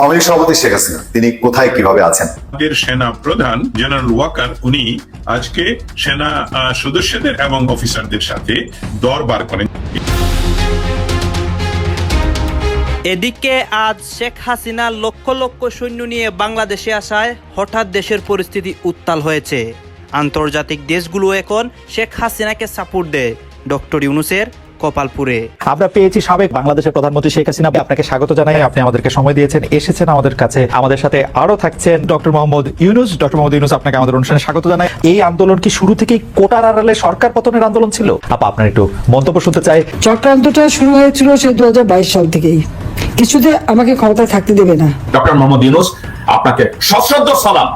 আওয়ামী লীগ সভাপতি শেখ হাসিনা তিনি কোথায় কীভাবে আছেন? আমাদের সেনা প্রধান জেনারেল ওয়াকার উনি আজকে সেনা সদস্যদের এবং অফিসারদের সাথে দরবার করেন। এদিকে আজ শেখ হাসিনা লক্ষ লক্ষ সৈন্য নিয়ে বাংলাদেশে আসায় হঠাৎ দেশের পরিস্থিতি উত্তাল হয়েছে। আন্তর্জাতিক দেশগুলো এখন শেখ হাসিনাকে সাপোর্ট দেয়। ডক্টর ইউনুসের কপালপুরে। আমরা পেয়েছি সাবেক বাংলাদেশের প্রধানমন্ত্রী শেখ হাসিনা। আপনাকে স্বাগত জানাই। আপনি আমাদেরকে সময় দিয়েছেন এসেছেন আমাদের কাছে। আমাদের সাথে আরও থাকছেন ডক্টর মোহাম্মদ ইউনুস। ডক্টর মোহাম্মদ ইউনুস আপনাকে আমাদের অনুষ্ঠানে স্বাগত জানাই। এই আন্দোলন কি শুরু থেকেই কোটার আড়ালে সরকার পতনের আন্দোলন ছিল? আপা আপনার একটু মন্তব্য শুনতে চাই। চক্রান্তটা শুরু হয়েছিল সে দু হাজার বাইশ সাল থেকেই। কিছুতে আমাকে ক্ষমতায় থাকতে দেবে না। ডক্টর মোহাম্মদ ইউনুস আপনাকে সশ্রদ্ধ সালাম।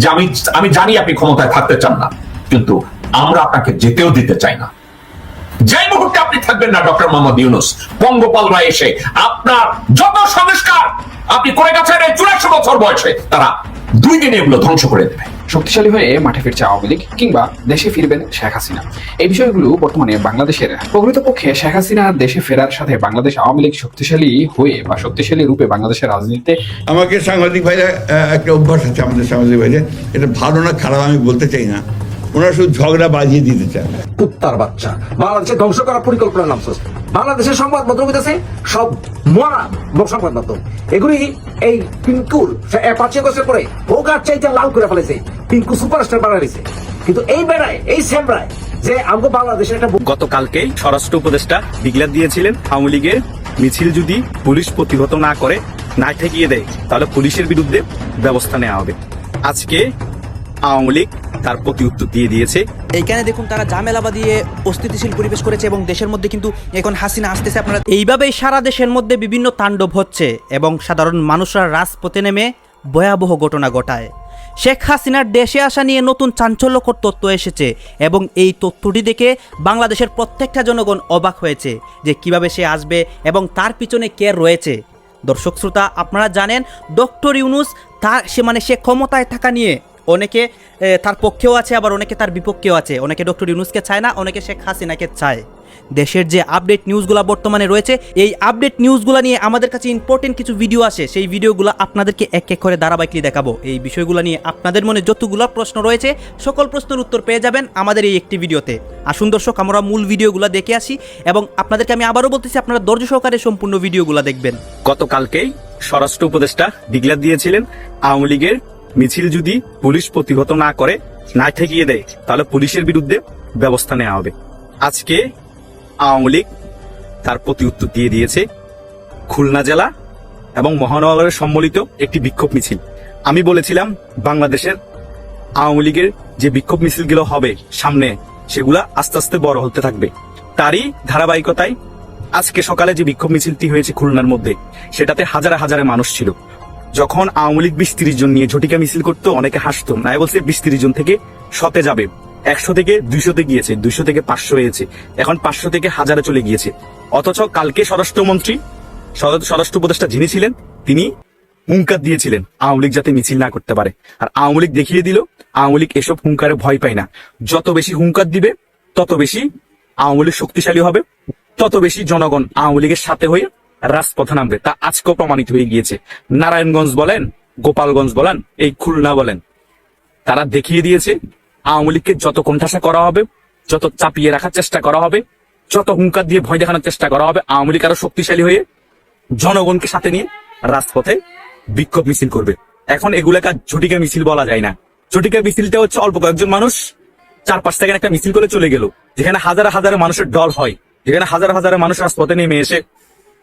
যে আমি আমি জানি আপনি ক্ষমতায় থাকতে চান না। কিন্তু আমরা আপনাকে যেতেও দিতে চাই না। যেই মুহূর্তে আপনি থাকবেন না ডক্টর মোহাম্মদ ইউনুস পঙ্গপালরা এসে আপনার যত সংস্কার আপনি করে গেছেন এই চুরাশি বছর বয়সে তারা দুই দিনে এগুলো ধ্বংস করে দেবে। শক্তিশালী হয়ে মাঠে ফিরছে আওয়ামী লীগ কিংবা দেশে ফিরবেন শেখ হাসিনা। এই বিষয়গুলো বর্তমানে বাংলাদেশের প্রকৃতপক্ষে শেখ হাসিনা দেশে ফেরার সাথে বাংলাদেশ আওয়ামী লীগ শক্তিশালী হয়ে বা শক্তিশালী রূপে বাংলাদেশের রাজনীতিতে আমাকে সাংবাদিক ভাইরা একটা অভ্যাস আছে আমাদের সাংবাদিক ভাইরা এটা ভালো না খারাপ আমি বলতে চাই না। ওনারা শুধু ঝগড়া বাজিয়ে দিতে চান। কুত্তার বাচ্চা। বাংলাদেশে ধ্বংস করার পরিকল্পনা নামছস বাংলাদেশের সংবাদ মাধ্যম আছে সব মরা লোক সংবাদ মাধ্যম এগুলি এই পিঙ্কুর সে পাঁচিয়ে বছর পরে ভোগার চাইতে লাল করে ফেলেছে। পিঙ্কু সুপারস্টার বানাইছে কিন্তু এই বেড়ায় এই স্যামরায় যে আমাকে বাংলাদেশের একটা গতকালকেই স্বরাষ্ট্র উপদেষ্টা ডিক্লেয়ার দিয়েছিলেন আওয়ামী লীগের মিছিল যদি পুলিশ প্রতিহত না করে না ঠেকিয়ে দেয় তাহলে পুলিশের বিরুদ্ধে ব্যবস্থা নেওয়া হবে। আজকে আওয়ামী লীগ তার প্রতি উত্তর দিয়ে দিয়েছে। এইখানে দেখুন তারা ঝামেলা দিয়ে অস্থিতিশীল পরিবেশ করেছে এবং দেশের মধ্যে কিন্তু এখন হাসিনা আসতেছে। আপনারা এইভাবেই সারা দেশের মধ্যে বিভিন্ন তাণ্ডব হচ্ছে এবং সাধারণ মানুষরা রাজপথে নেমে ভয়াবহ ঘটনা ঘটায়। শেখ হাসিনার দেশে আসা নিয়ে নতুন চাঞ্চল্যকর তথ্য এসেছে এবং এই তথ্যটি দেখে বাংলাদেশের প্রত্যেকটা জনগণ অবাক হয়েছে যে কীভাবে সে আসবে এবং তার পিছনে কে রয়েছে। দর্শক শ্রোতা, আপনারা জানেন, ডক্টর ইউনুস তার সে মানে সে ক্ষমতায় থাকা নিয়ে অনেকে তার পক্ষেও আছে, আবার অনেকে তার বিপক্ষেও আছে। অনেকে ডক্টর ইউনুসকে চায় না, অনেকে শেখ হাসিনাকে চায়। দেশের যে আপডেট নিউজগুলো বর্তমানে রয়েছে, এই আপডেট নিউজগুলো নিয়ে আমাদের কাছে ইম্পর্টেন্ট কিছু ভিডিও আসে। সেই ভিডিওগুলো আপনাদেরকে এক এক করে ধারাবাহিকলি দেখাবো। এই বিষয়গুলো নিয়ে আপনাদের মনে যতগুলো প্রশ্ন রয়েছে, সকল প্রশ্নের উত্তর পেয়ে যাবেন আমাদের এই একটি ভিডিওতে আসুন দর্শক, আমরা মূল ভিডিওগুলো দেখে আসি এবং আপনাদেরকে আমি আবারও বলতেছি, আপনারা ধৈর্য সহকারে সম্পূর্ণ ভিডিওগুলো দেখবেন। গতকালকেই স্বরাষ্ট্র উপদেষ্টা ডিক্লেয়ার দিয়েছিলেন, আওয়ামী লীগের মিছিল যদি পুলিশ প্রতিহত না করে, না ঠেকিয়ে দেয়, তাহলে পুলিশের বিরুদ্ধে ব্যবস্থা নেওয়া হবে। আজকে আওয়ামী লীগ তার প্রতি উত্তর দিয়ে দিয়েছে, খুলনা জেলা এবং মহানগরের সম্মিলিত একটি বিক্ষোভ মিছিল। আমি বলেছিলাম, বাংলাদেশের আওয়ামী লীগের যে বিক্ষোভ মিছিলগুলো হবে সামনে, সেগুলা আস্তে আস্তে বড় হতে থাকবে। তারই ধারাবাহিকতায় আজকে সকালে যে বিক্ষোভ মিছিলটি হয়েছে খুলনার মধ্যে, সেটাতে হাজারে হাজারে মানুষ ছিল। যখন আওয়ামী লীগ বিশ তিরিশ জন নিয়ে ঝটিকা মিছিল করতো, অনেকে হাসতো। না বলছে বিশ তিরিশ জন থেকে শতে যাবে। একশো থেকে দুইশোতে গিয়েছে, দুইশো থেকে পাঁচশো হয়েছে। এখন পাঁচশো থেকে হাজারে চলে গিয়েছে। অথচ কালকে স্বরাষ্ট্রমন্ত্রী স্বরাষ্ট্র স্বরাষ্ট্র উপদেষ্টা যিনি ছিলেন, তিনি হুঙ্কার দিয়েছিলেন আওয়ামী লীগ যাতে মিছিল না করতে পারে। আর আওয়ামী লীগ দেখিয়ে দিল, আওয়ামী লীগ এসব হুঙ্কারে ভয় পায় না। যত বেশি হুঙ্কার দিবে, তত বেশি আওয়ামী লীগ শক্তিশালী হবে। তত বেশি জনগণ আওয়ামী লীগের সাথে হয়ে রাজপথে নামবে, তা আজকেও প্রমাণিত হয়ে গিয়েছে। নারায়ণগঞ্জ বলেন, গোপালগঞ্জ বলেন, এই খুলনা বলেন। তারা দেখিয়ে দিয়েছে, আওয়ামী লীগকে যত কোণঠাসা করা হবে, যত চাপিয়ে রাখার চেষ্টা করা হবে, যত হুঙ্কার দিয়ে ভয় দেখানোর চেষ্টা করা হবে, আওয়ামী লীগ আরও শক্তিশালী হয়ে জনগণকে সাথে নিয়ে রাজপথে বিক্ষোভ মিছিল করবে। এখন এগুলাকে ঝটিকা মিছিল বলা যায় না। ঝটিকা মিছিলটা হচ্ছে অল্প কয়েকজন মানুষ চার পাঁচ সেকেন্ড একটা মিছিল করে চলে গেল, যেখানে হাজার হাজার মানুষের দল হয়, যেখানে হাজার হাজার মানুষ রাজপথে নেমে এসে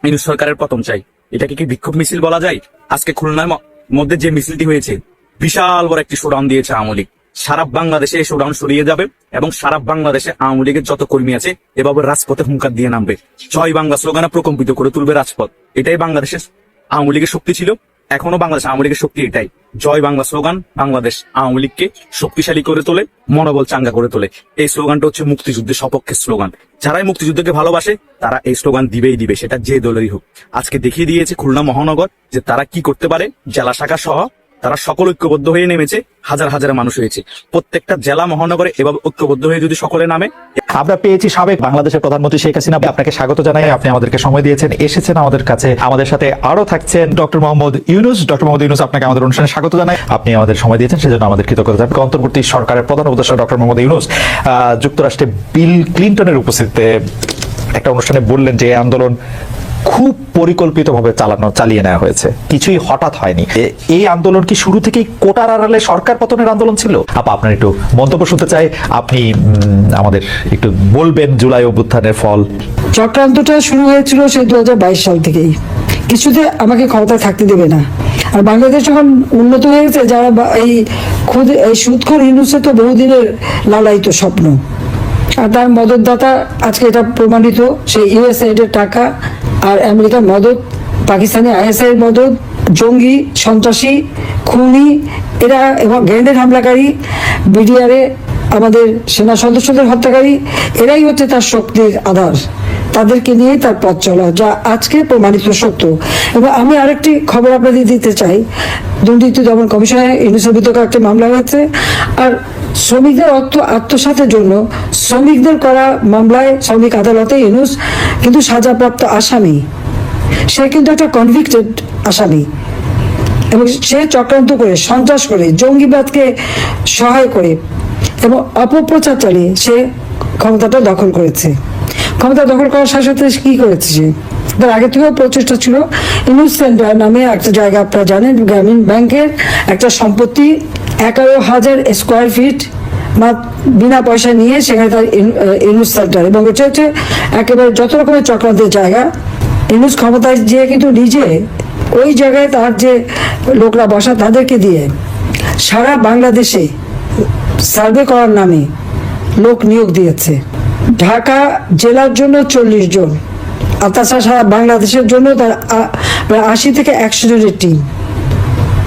ইউনুস সরকারের পতন চাই। এটাকে কি বিক্ষোভ মিছিল বলা যায়? আজকে খুলনার মধ্যে যে মিছিলটি হয়েছে, বিশাল বড় একটি শোডাউন দিয়েছে আওয়ামী লীগ। সারা বাংলাদেশে এই শোডাউন সরিয়ে যাবে এবং সারা বাংলাদেশে আওয়ামী লীগের যত কর্মী আছে, এভাবে রাজপথে হুঙ্কার দিয়ে নামবে। জয় বাংলা স্লোগানে প্রকম্পিত করে তুলবে রাজপথ। এটাই বাংলাদেশের আওয়ামী লীগের শক্তি ছিল। এখনও বাংলাদেশ আওয়ামী লীগের শক্তি এটাই। জয় বাংলা স্লোগান, বাংলাদেশ আওয়ামী লীগকে শক্তিশালী করে তোলে, মনোবল চাঙ্গা করে তোলে। এই স্লোগানটা হচ্ছে মুক্তিযুদ্ধের সপক্ষের স্লোগান। যারাই মুক্তিযুদ্ধকে ভালোবাসে, তারা এই স্লোগান দিবেই দিবে, সেটা যে দলেরই হোক। আজকে দেখিয়ে দিয়েছে খুলনা মহানগর যে তারা কি করতে পারে, জেলা শাখা সহ তারা সকল ঐক্যবদ্ধ হয়ে নেমেছে, হাজার হাজার মানুষ হয়েছে। প্রত্যেকটা জেলা, মহানগরে এভাবে ঐক্যবদ্ধ হয়ে যদি সকলে নামে। আমরা পেয়েছি সাবেক বাংলাদেশের প্রধানমন্ত্রী শেখ হাসিনা আপনাকে স্বাগত জানাই, আপনি আমাদেরকে সময় দিয়েছেন, এসেছেন আমাদের কাছে। আমাদের সাথে আরও থাকছেন ডক্টর মোহাম্মদ ইউনুস। ডক্টর মোহাম্মদ ইউনুস, আপনাকে আমাদের অনুষ্ঠানে স্বাগত জানাই। আপনি আমাদের সময় দিয়েছেন, সেজন্য আমাদের কৃতজ্ঞতা। অন্তর্বর্তী সরকারের প্রধান উপদেষ্টা ডক্টর মোহাম্মদ ইউনুস। যুক্তরাষ্ট্রে বিল ক্লিন্টনের উপস্থিতিতে একটা অনুষ্ঠানে বললেন যে আন্দোলন খুব পরিকল্পিতভাবে চালানো, চালিয়ে নেওয়া হয়েছে। কিছুই হঠাৎ হয়নি। এই আন্দোলন কি শুরু থেকেই কোটার আড়ালে সরকার পতনের আন্দোলন ছিল? আপা, আপনার একটু মন্তব্য শুনতে চাই। আপনি আমাদের একটু বলবেন জুলাই অভ্যুত্থানের ফল। চক্রান্তটা শুরু হয়েছিল সেই দু হাজার বাইশ সাল থেকেই। কিছুতে আমাকে ক্ষমতায় থাকতে দেবে না। আর বাংলাদেশ যখন উন্নত হয়ে গেছে যারা এই খুদ, এই সুদখোর হিন্দুসে তো বহুদিনের লালায়িত স্বপ্ন। আর তার মদতদাতা, আজকে এটা প্রমাণিত সেই ইউএসএড এর টাকা আর আমেরিকার মদত, পাকিস্তানি আইএসআই মদত, জঙ্গি, সন্ত্রাসী, খুনি, এরা এবং গ্রেনেড হামলাকারী, বিডিআরে আমাদের সেনা সদস্যদের হত্যাকারী, এরাই হচ্ছে তার শক্তির আধার। তাদেরকে নিয়ে তার পথ চলা, যা আজকে প্রমাণিত সত্য। এবং আমি আরেকটি খবর আপনাদের দিতে চাই। দুর্নীতি দমন কমিশনে ইউনিসেফ বিতর্ক একটি মামলা হয়েছে। আর শ্রমিকদের অর্থ আত্মসাতের জন্য শ্রমিকদের করা মামলায় শ্রমিক আদালতে ইউনুস কিন্তু সাজাপ্রাপ্ত আসামি। সে কিন্তু একটা কনভিক্টেড আসামি। এবং সে চক্রান্ত করে, সন্ত্রাস করে, জঙ্গিবাদকে সহায় করে এবং অপপ্রচার চালিয়ে সে ক্ষমতাটা দখল করেছে। ক্ষমতা দখল করার সাথে সাথে কি করেছে সে? তার আগে থেকেও প্রচেষ্টা ছিল। ইনুস সেন্টার নামে একটা জায়গা আপনারা জানেন, গ্রামীণ ব্যাংকের একটা সম্পত্তি এগারো হাজার স্কোয়ার ফিট বিনা পয়সা নিয়ে সেখানে তার ইনুস সেন্টার এবং এটা হচ্ছে একেবারে যত রকমের চক্রান্তের জায়গা, ইনুস ক্ষমতায় যে কিন্তু নিজে ওই জায়গায় তার যে লোকরা বসা তাদেরকে দিয়ে সারা বাংলাদেশে সার্ভে করার নামে লোক নিয়োগ দিয়েছে। ঢাকা জেলার জন্য চল্লিশ জন, আর তাছাড়া সারা বাংলাদেশের জন্য তার আশি থেকে একশো জনের টিম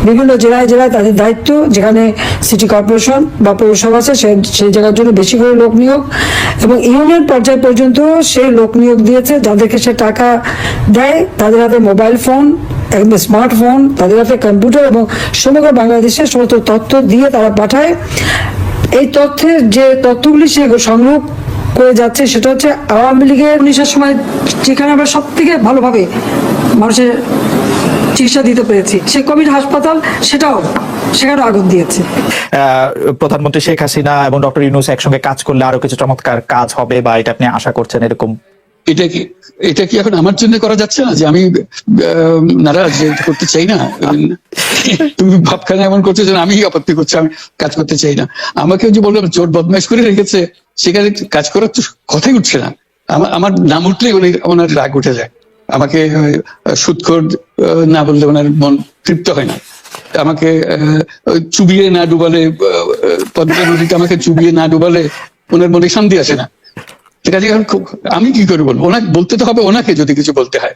বিভিন্ন জেলায় জেলায় তাদের দায়িত্ব, যেখানে সিটি কর্পোরেশন বা পৌরসভা আছে সেই জায়গার জন্য বেশি করে লোক নিয়োগ এবং ইউনিয়ন পর্যায় পর্যন্ত সে লোক নিয়োগ দিয়েছে, যাদেরকে সে টাকা দেয়, তাদের হাতে মোবাইল ফোন স্মার্টফোন তাদের হাতে কম্পিউটার এবং সমগ্র বাংলাদেশের সমস্ত তথ্য দিয়ে তারা পাঠায়। এই তথ্যের যে তথ্যগুলি সে সংগ্রহ করে যাচ্ছে, সেটা হচ্ছে আওয়ামী লীগের উনিশের সময় যেখানে আমরা সব থেকে ভালোভাবে মানুষের চিকিৎসা দিতে পেরেছি। সে কোভিড হাসপাতাল সেটাও সেখানে আগুন দিয়েছে। আহ, প্রধানমন্ত্রী শেখ হাসিনা এবং ডক্টর ইউনুস একসঙ্গে কাজ করলে আরও কিছু চমৎকার কাজ হবে বা এটা আপনি আশা করছেন এরকম? এটা কি এটা কি এখন আমার জন্য করা যাচ্ছে না যে আমি আহ, নারাজ করতে চাই না? তুমি ভাবখানে এমন করছ যে আমি আপত্তি করছি আমি কাজ করতে চাই না। আমাকে যে বললাম চোট বদমাইশ করে রেখেছে সেখানে কাজ করার তো কথাই উঠছে না। আমার আমার নাম উঠলেই উনি ওনার রাগ উঠে যায়। আমাকে সুৎখোর না বললে ওনার মন তৃপ্ত হয় না। আমাকে চুবিয়ে না ডুবালে পদ্মা নদীতে আমাকে চুবিয়ে না ডুবালে ওনার মনে শান্তি আসে না। ঠিক আছে আমি কি করে বলব? ওনাকে বলতে তো হবে, ওনাকে যদি কিছু বলতে হয়।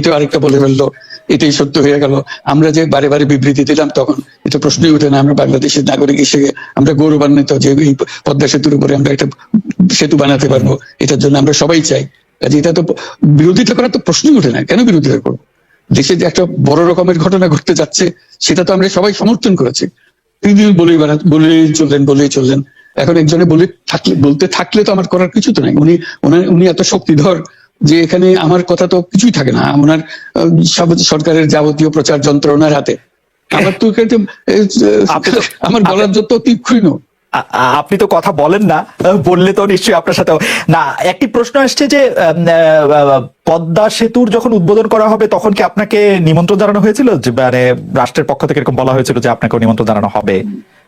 এটা আরেকটা বলে ফেলল, এটাই সত্য হয়ে গেল। আমরা যে বারে বারে বিবৃতি দিলাম তখন এটা প্রশ্নই ওঠে না, আমরা বাংলাদেশের নাগরিক হিসেবে আমরা গৌরবান্বিত যে এই পদ্মা সেতুর উপরে আমরা একটা সেতু বানাতে পারব, এটার জন্য আমরা সবাই চাই। কাজে এটা তো বিরোধিতা করার তো প্রশ্নই ওঠে না, কেন বিরোধিতা করব? দেশে যে একটা বড় রকমের ঘটনা ঘটতে যাচ্ছে, সেটা তো আমরা সবাই সমর্থন করেছি। তিনি বলেই বেড়া, বলেই চললেন বলেই চললেন, এখন একজনে বলে থাকলে, বলতে থাকলে তো আমার করার কিছু তো নাই। উনি উনি এত শক্তিধর যে এখানে আমার কথা তো কিছুই থাকে না। ওনার সরকারের যাবতীয় প্রচার যন্ত্র ওনার হাতে। আমার তো আমার বলার যত তীক্ষ্ণ। আপনি তো কথা বলেন না বললে তো নিশ্চয়ই আপনার সাথে না একটি প্রশ্ন আসছে যে পদ্মা সেতুর যখন উদ্বোধন করা হবে তখন কি আপনাকে নিমন্ত্রণ জানানো হয়েছিল? যে মানে রাষ্ট্রের পক্ষ থেকে এরকম বলা হয়েছিল যে আপনাকে নিমন্ত্রণ জানানো হবে।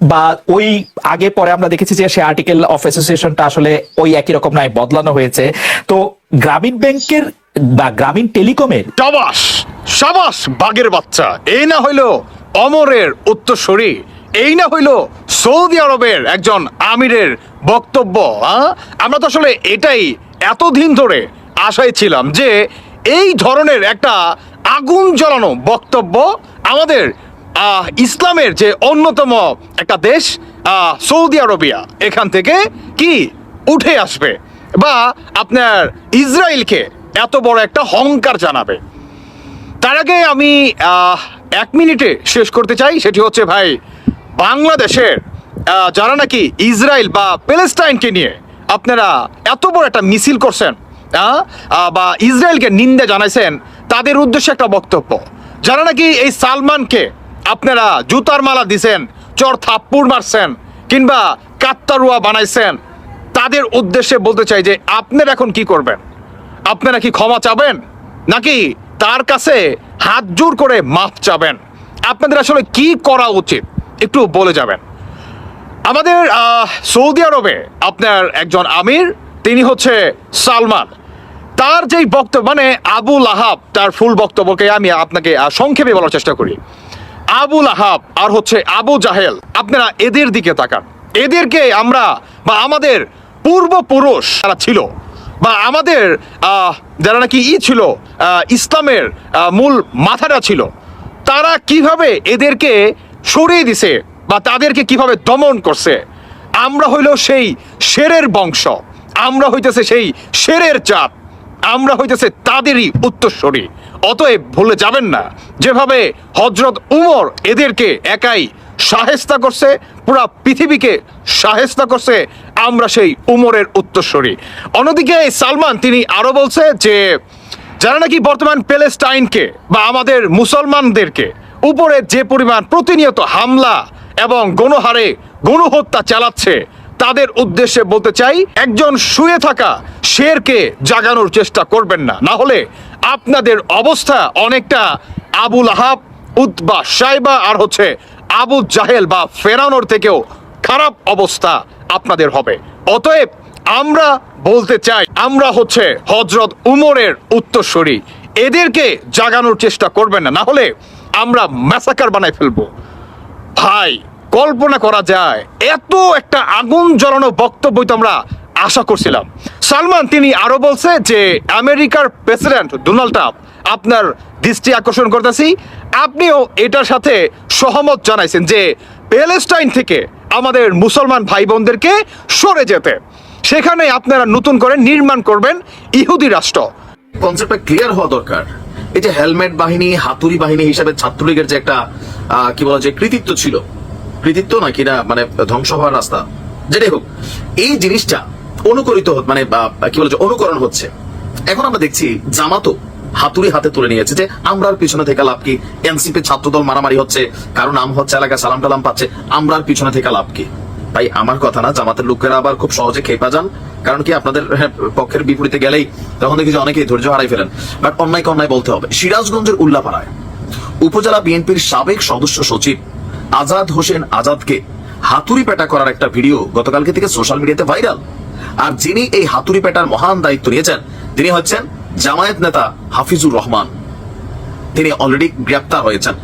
বা ওই আগে পরে আমরা দেখেছি যে সে আর্টিকেল অফ অ্যাসোসিয়েশনটা আসলে ওই একই রকম নয়, বদলানো হয়েছে তো গ্রামীণ ব্যাংকের বা গ্রামীণ টেলিকমের সাবাস সাবাস বাঘের বাচ্চা এই না হইল অমরের উত্তরসূরি, এই না হইল সৌদি আরবের একজন আমিরের বক্তব্য? আমরা তো আসলে এটাই এতদিন ধরে আশায় ছিলাম যে এই ধরনের একটা আগুন জ্বালানো বক্তব্য আমাদের ইসলামের যে অন্যতম একটা দেশ সৌদি আরবিয়া, এখান থেকে কি উঠে আসবে? বা আপনার ইসরায়েলকে এত বড় একটা হংকার জানাবে। তার আগে আমি এক মিনিটে শেষ করতে চাই, সেটি হচ্ছে ভাই, বাংলাদেশের যারা নাকি ইসরায়েল বা প্যালেস্টাইনকে নিয়ে আপনারা এত বড় একটা মিছিল করছেন বা ইসরায়েলকে নিন্দা জানাইছেন, তাদের উদ্দেশ্যে একটা বক্তব্য। যারা নাকি এই সালমানকে আপনারা জুতার মালা দিছেন, চর থাপ্পুর মারছেন, কিংবা কাত্তারুয়া বানাইছেন, তাদের উদ্দেশ্যে বলতে চাই যে আপনারা এখন কি করবেন? আপনারা কি ক্ষমা চাবেন? নাকি তার কাছে হাত জোর করে মাফ চাবেন? আপনাদের আসলে কি করা উচিত? একটু বলে যাবেন। আমাদের সৌদি আরবে আপনার একজন আমির, তিনি হচ্ছে সালমান। তার যেই বক্তব্য মানে আবুল আহাব, তার ফুল বক্তব্যকে আমি আপনাকে সংক্ষেপে বলার চেষ্টা করি। আবুল আহাব আর হচ্ছে আবু জাহেল। আপনারা এদের দিকে তাকান। এদেরকে আমরা বা আমাদের পূর্বপুরুষ যারা ছিল বা আমাদের যারা নাকি ই ছিল ইসলামের মূল মাথাটা ছিল, তারা কীভাবে এদেরকে সরিয়ে দিছে বা তাদেরকে কীভাবে দমন করছে? আমরা হইল সেই শেরের বংশ। আমরা হইতেছে সেই শেরের জাত। আমরা হইতেছে তাদেরই উত্তরস্বরী অতএব ভুলে যাবেন না, যেভাবে হজরত উমর এদেরকে একাই সাহেস্তা করছে, পুরা পৃথিবীকে সাহেস্তা করছে, আমরা সেই উমরের উত্তরস্বরী অন্যদিকে সালমান, তিনি আরও বলছে যে, যারা নাকি বর্তমান প্যালেস্টাইনকে বা আমাদের মুসলমানদেরকে উপরে যে পরিমাণ প্রতিনিয়ত হামলা এবং গণহারে, গণহত্যা চালাচ্ছে তাদের উদ্দেশ্যে বলতে চাই, একজন শুয়ে থাকা শেরকে জাগানোর চেষ্টা করবেন না। না হলে আপনাদের অবস্থা অনেকটা আবুল আহাব উতবা সাইবা আর হচ্ছে আবু জাহেল বা ফেরানোর থেকেও খারাপ অবস্থা আপনাদের হবে। অতএব আমরা বলতে চাই, আমরা হচ্ছে হজরত উমরের উত্তরসূরি। এদেরকে জাগানোর চেষ্টা করবেন না না হলে আমরা ম্যাসাকার বানাই ফেলব। ভাই কল্পনা করা যায়, এত একটা আগুন জ্বলানো বক্তব্য তো আমরা আশা করছিলাম। সালমান, তিনি আরও বলছে যে, আমেরিকার প্রেসিডেন্ট ডোনাল্ড ট্রাম্প আপনার দৃষ্টি আকর্ষণ করতেছি। আপনিও এটার সাথে সহমত জানাইছেন যে, প্যালেস্টাইন থেকে আমাদের মুসলমান ভাই বোনদেরকে সরে যেতে। সেখানে আপনারা নতুন করে নির্মাণ করবেন ইহুদি রাষ্ট্র। কনসেপ্টটা ক্লিয়ার হওয়া দরকার। এই যে হেলমেট বাহিনী, হাতুড়ি বাহিনী হিসাবে ছাত্রলীগের যে একটা কি বলা যায় কৃতিত্ব ছিল কৃতিত্ব না কিনা মানে ধ্বংস হওয়ার রাস্তা। যেটাই হোক এই জিনিসটা অনুকরিত মানে কি বলা যায় অনুকরণ হচ্ছে। এখন আমরা দেখছি জামাতো হাতুড়ি হাতে তুলে নিয়েছে যে আমরা আর পিছনে থেকে লাভ কি? এনসিপি ছাত্রদল মারামারি হচ্ছে কারও নাম হচ্ছে এলাকায় সালাম টালাম পাচ্ছে আমরা আর পিছনে থেকে লাভ কি? ভাই আমার কথা না জামাতের লোকেরা আবার খুব সহজে খেপা যান। কারণ কি আপনাদের হ্যাঁ, পক্ষের বিপরীতে গেলেই তখন দেখি যে অনেকেই ধৈর্য হারাই ফেলেন। বাট অন্যায় অন্যায় বলতে হবে। সিরাজগঞ্জের উল্লাপাড়ায় উপজেলা বিএনপির সাবেক সদস্য সচিব আজাদ হোসেন আজাদকে হাতুড়ি পেটা করার একটা ভিডিও গতকালকে থেকে সোশ্যাল মিডিয়াতে ভাইরাল। আর যিনি এই হাতুড়ি পেটার মহান দায়িত্ব নিয়েছেন, তিনি হচ্ছেন জামায়াত নেতা হাফিজুর রহমান। তিনি অলরেডি গ্রেপ্তার হয়েছেন।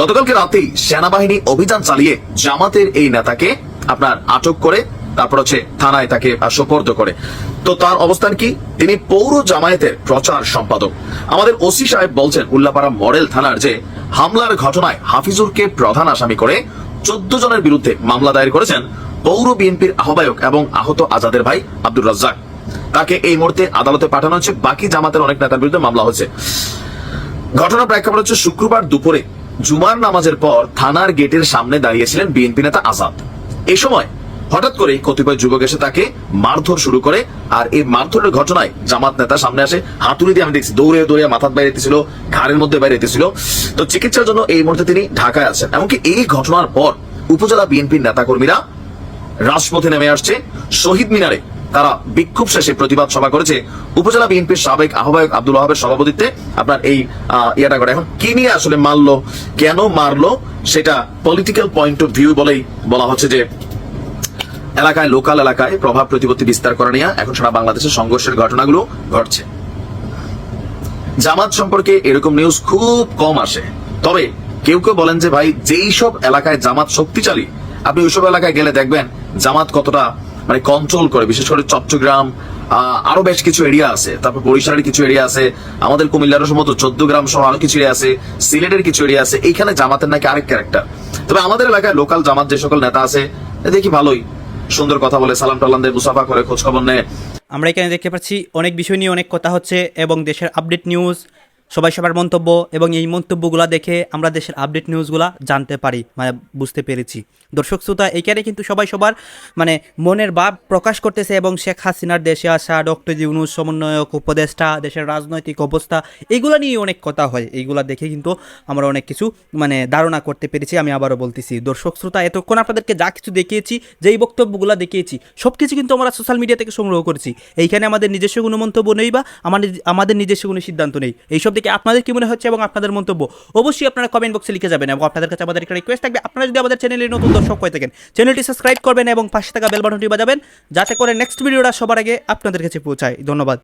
গতকালকে রাতেই সেনাবাহিনী অভিযান চালিয়ে জামাতের এই নেতাকে আপনার আটক করে, তারপর হচ্ছে থানায় তাকে সোপর্দ করে। তো তার অবস্থান কি? তিনি পৌর জামায়াতের প্রচার সম্পাদক। আমাদের ওসি সাহেব বলছেন, উল্লাপাড়া মডেল থানার যে হামলার ঘটনায় হাফিজুরকে প্রধান আসামি করে চোদ্দ জনের বিরুদ্ধে মামলা দায়ের করেছেন পৌর বিএনপির আহ্বায়ক এবং আহত আজাদের ভাই আব্দুর রাজ্জাক। তাকে এই মুহূর্তে আদালতে পাঠানো হচ্ছে, বাকি জামাতের অনেক নেতার বিরুদ্ধে মামলা হচ্ছে। ঘটনা প্রেক্ষাপট হচ্ছে শুক্রবার দুপুরে জুমার নামাজের পর থানার গেটের সামনে দাঁড়িয়েছিলেন বিএনপি নেতা আজাদ। এই সময় হঠাৎ করে কতিপয় যুবক এসে তাকে মারধর শুরু করে, আর এই মারধরের ঘটনায় জামাত নেতা সামনে আসে। হাতুড়ি দিয়ে আমি দেখছি, দৌড়ে দৌড়ে মাথার বাইরে দিতেছিল ঘাড়ের মধ্যে বাইরে দিতেছিল তো চিকিৎসার জন্য এই মুহূর্তে তিনি ঢাকায় আছেন। এমনকি এই ঘটনার পর উপজেলা বিএনপির নেতাকর্মীরা রাজপথে নেমে আসছে। শহীদ মিনারে তারা বিক্ষোভ শেষে প্রতিবাদ সভা করেছে। উপজেলা বিএনপির সাবেক আহ্বায়ক আব্দুল ওয়াহাবের সভাপতিত্বে আপনার এই ইয়েটা করে এখন কি নিয়ে আসলে মারলো, কেন মারলো, সেটা পলিটিক্যাল পয়েন্ট অফ ভিউ বলেই বলা হচ্ছে যে এলাকায় লোকাল এলাকায় প্রভাব প্রতিপত্তি বিস্তার করা নিয়ে এখন সারা বাংলাদেশের সংঘর্ষের ঘটনাগুলো ঘটছে। জামাত সম্পর্কে এরকম নিউজ খুব কম আসে। তবে কেউ কেউ বলেন যে, ভাই, যেই সব এলাকায় জামাত শক্তিশালী, আপনি ওইসব এলাকায় গেলে দেখবেন জামাত কতটা মানে কন্ট্রোল করে। বিশেষ করে চট্টগ্রাম আরও বেশ কিছু এরিয়া আছে। তারপর বরিশালের কিছু এরিয়া আছে, আমাদের কুমিল্লার সম্ভবত চোদ্দ গ্রাম সহ আরও কিছু এরিয়া আছে, সিলেটের কিছু এরিয়া আছে। এইখানে জামাতের নাকি আরেক ক্যারেক্টার তবে আমাদের এলাকায় লোকাল জামাত যে সকল নেতা আছে, দেখি ভালোই। সুন্দর কথা বলে সালাম টালাম দেয় মুসাফা করে খোঁজ খবর নেয়। আমরা এখানে দেখতে পাচ্ছি অনেক বিষয় নিয়ে অনেক কথা হচ্ছে এবং দেশের আপডেট নিউজ সবাই সবার মন্তব্য এবং এই মন্তব্যগুলো দেখে আমরা দেশের আপডেট নিউজগুলো জানতে পারি মানে বুঝতে পেরেছি। দর্শক শ্রোতা এইখানে কিন্তু সবাই সবার মানে মনের ভাব প্রকাশ করতেছে এবং শেখ হাসিনার দেশে আসা ডক্টর ইউনুস, সমন্বয়ক, উপদেষ্টা, দেশের রাজনৈতিক অবস্থা এইগুলো নিয়ে অনেক কথা হয়। এইগুলা দেখে কিন্তু আমরা অনেক কিছু মানে ধারণা করতে পেরেছি, আমি আবারও বলতেছি। দর্শক শ্রোতা, এতক্ষণ আপনাদেরকে যা কিছু দেখিয়েছি, যেই বক্তব্যগুলো দেখিয়েছি সব কিছু কিন্তু আমরা সোশ্যাল মিডিয়া থেকে সংগ্রহ করেছি। এইখানে আমাদের নিজস্ব কোনো মন্তব্য নেই বা আমাদের আমাদের নিজস্ব কোনো সিদ্ধান্ত নেই। এইসব দেখে আপনাদের কি মনে হচ্ছে এবং আপনাদের মন্তব্য অবশ্যই আপনারা কমেন্ট বক্সে লিখে যাবেন এবং আপনাদের কাছে আমাদের একটা রিকোয়েস্ট থাকবে। আপনারা যদি আমাদের চ্যানেলে নতুন দর্শক হয়ে থাকেন চ্যানেলটি সাবস্ক্রাইব করবেন এবং পাশে থাকা বেল বাটনটি বাজাবেন, যাতে করে নেক্সট ভিডিওটা সবার আগে আপনাদের কাছে পৌঁছায়। ধন্যবাদ।